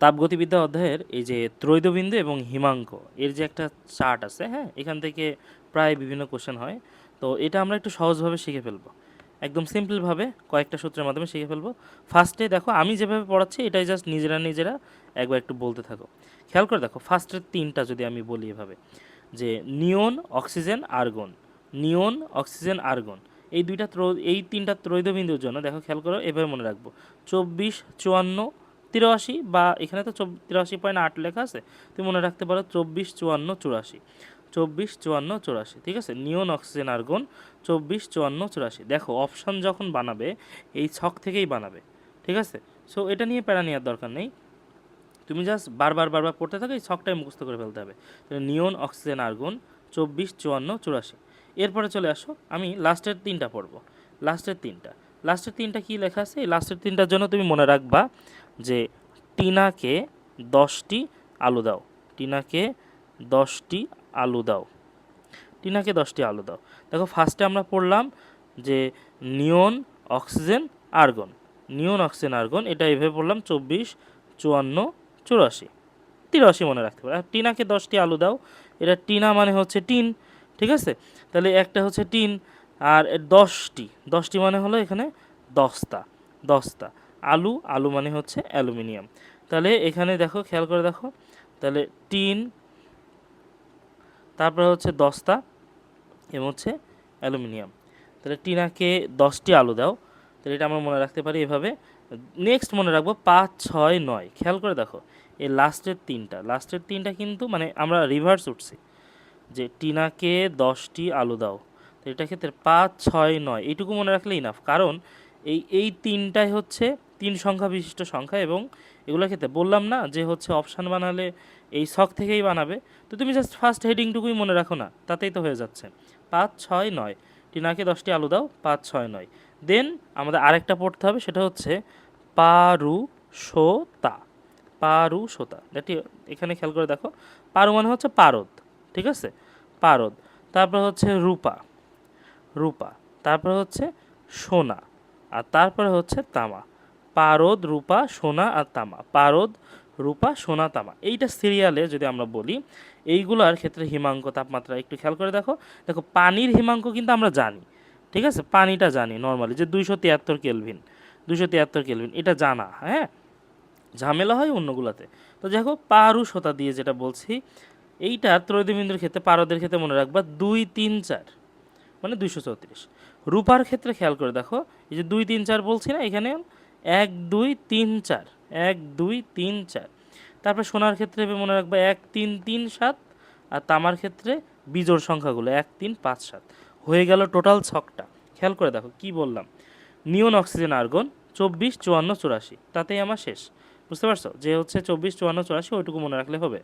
তাপগতিবিদ্যা অধ্যায়ের এই যে ত্রৈধবিন্দু এবং হিমাঙ্ক, এর যে একটা চার্ট আছে হ্যাঁ এখান থেকে প্রায় বিভিন্ন কোশ্চেন হয়। তো এটা আমরা একটু সহজভাবে শিখে ফেলব। একদম সিম্পলভাবে কয়েকটা সূত্রের মাধ্যমে শিখে ফেলব। ফার্স্টে দেখো, আমি যেভাবে পড়াচ্ছি, এটাই জাস্ট নিজেরা নিজেরা একবার একটু বলতে থাকো। খেয়াল করে দেখো ফার্স্টের তিনটা যদি আমি বলি এভাবে, যে neon, oxygen, argon. Neon, oxygen, argon. এই দুইটা ত্র এই তিনটা ত্রৈধবিন্দুর জন্য, দেখো খেয়াল করো, এভাবে মনে রাখব। চব্বিশ, চুয়ান্ন তিরাশি বা এখানে তো তিরাশি পয়েন্ট আট লেখা আছে। তুমি মনে রাখতে পারো চব্বিশ চুয়ান্ন চুরাশি। চব্বিশ চুয়ান্ন চুরাশি, ঠিক আছে? নিয়ন অক্সিজেন আর্গন, চব্বিশ চুয়ান্ন চুরাশি। দেখো অপশান যখন বানাবে, এই ছক থেকেই বানাবে, ঠিক আছে? সো এটা নিয়ে প্যারা নেওয়ার দরকার নেই। তুমি জাস্ট বারবার বারবার পড়তে থাকো, এই ছকটাই মুখস্থ করে ফেলতে হবে। নিয়ন অক্সিজেন আর্গন, চব্বিশ চুয়ান্ন চুরাশি। এরপরে চলে আসো, আমি লাস্টের তিনটা পড়ব। লাস্টের তিনটা। লাস্টের তিনটা কি লেখা আছে? এই লাস্টের তিনটার জন্য তুমি মনে রাখবা যে টিনাকে দশটি আলু দাও। টিনাকে দশটি আলু দাও। টিনাকে দশটি আলু দাও। দেখো ফার্স্টে আমরা পড়লাম যে neon, oxygen, argon. Neon, oxygen, argon, এটা এভাবে পড়লাম, চব্বিশ, চুয়ান্ন, চুরাশি। তিরাশি মনে রাখতে পারো। আর টিনাকে দশটি আলু দাও। এটা টিনা মানে হচ্ছে টিন, ঠিক আছে? তাহলে একটা হচ্ছে টিন আর দশটি। দশটি মানে হলো এখানে দশটা। দশটা। আলু আলু মানে হচ্ছে অ্যালুমিনিয়াম। তাহলে এখানে দেখো, খেয়াল করে দেখো, তাহলে টিন, তারপরে হচ্ছে দশটা এবং হচ্ছে অ্যালুমিনিয়াম। তাহলে টিনাকে দশটি আলু দাও, তাহলে এটা আমরা মনে রাখতে পারি এভাবে। নেক্সট মনে রাখব পাঁচ, ছয়, নয়। খেয়াল করে দেখো, এই লাস্টের তিনটা। লাস্টের তিনটা কিন্তু মানে আমরা রিভার্স উঠছি। যে টিনাকে দশটি আলু দাও, তো এটা ক্ষেত্রে পাঁচ, ছয়, নয়, এইটুকু মনে রাখলে ইনাফ কারণ এই এই তিনটাই হচ্ছে তিন সংখ্যা বিশিষ্ট সংখ্যা এবং এগুলোর ক্ষেত্রে বললাম না যে হচ্ছে অপশান বানালে এই শখ থেকেই বানাবে। তো তুমি জাস্ট ফার্স্ট হেডিংটুকুই মনে রাখো না, তাতেই তো হয়ে যাচ্ছে। পাঁচ, ছয়, নয়। টিনাকে দশটি আলু দাও, পাঁচ, ছয়, নয়। দেন আমাদের আরেকটা পড়তে হবে, সেটা হচ্ছে পারু সোতা পারু সোতা দ্যাট এখানে খেয়াল করে দেখো। পারু মানে হচ্ছে পারদ, ঠিক আছে? পারদ। তারপর হচ্ছে রূপা। রূপা। তারপর হচ্ছে সোনা। আর তারপরে হচ্ছে তামা। পারদ, রূপা, সোনা আর তামা। পারদ, রূপা, সোনা, তামা। এইটা সিরিয়ালে যদি আমরা বলি, এইগুলোর ক্ষেত্রে হিমাঙ্ক তাপমাত্রা একটু খেয়াল করে দেখো। দেখো, পানির হিমাঙ্ক কিন্তু আমরা জানি, ঠিক আছে? পানিটা জানি নর্মালি যে দুইশো তিয়াত্তর কেলভিন, দুইশো তিয়াত্তর কেলভিন, এটা জানা হ্যাঁ? ঝামেলা হয় অন্যগুলোতে। তো দেখো পারুষতা দিয়ে যেটা বলছি, এইটা ত্রৈদবিন্দুর ক্ষেত্রে, পারদের ক্ষেত্রে মনে রাখবা দুই, তিন, চার মানে দুইশো চৌত্রিশ। রূপার ক্ষেত্রে খেয়াল করে দেখো, এই যে দুই, তিন, চার বলছি না, এখানে এক, দুই, তিন, চার। এক, দুই, তিন, চার। তারপরে সোনার ক্ষেত্রে মনে রাখবা, এক, তিন তিন, সাত। আর তামার ক্ষেত্রে বিজোড় সংখ্যাগুলো, এক, তিন, পাঁচ, সাত। হয়ে গেল টোটাল ছকটা। খেয়াল করে দেখো, কি বললাম? নিয়ন অক্সিজেন আর্গন চব্বিশ, চুয়ান্ন, চুরাশি। তাতেই আমার শেষ। বুঝতে পারছ? যে হচ্ছে চব্বিশ, চুয়ান্ন, চুরাশি, ওইটুকু মনে রাখলে হবে।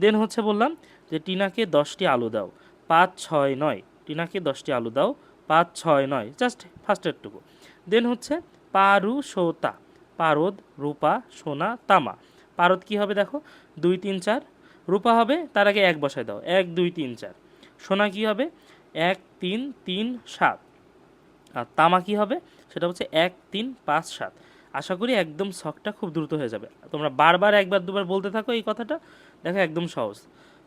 দেন হচ্ছে বললাম যে টিনাকে দশটি আলু দাও, পাঁচ, ছয়, নয়। টিনাকে দশটি আলু দাও, পাঁচ, ছয়, নয়। জাস্ট ফার্স্টেরটুকু দেন হচ্ছে পারু সোতা পারদ, রূপা, সোনা, তামা। পারদ কি হবে দেখো? দুই, তিন, চার। রূপা হবে, তার আগে এক বসায় দাও। এক, দুই, তিন, চার। সোনা কি হবে? এক, তিন তিন, সাত। আর তামা কি হবে? সেটা হচ্ছে এক, তিন, পাঁচ, সাত। আশা করি একদম শখটা খুব দ্রুত হয়ে যাবে। তোমরা বারবার একবার দুবার বলতে থাকো এই কথাটা। দেখো একদম সহজ।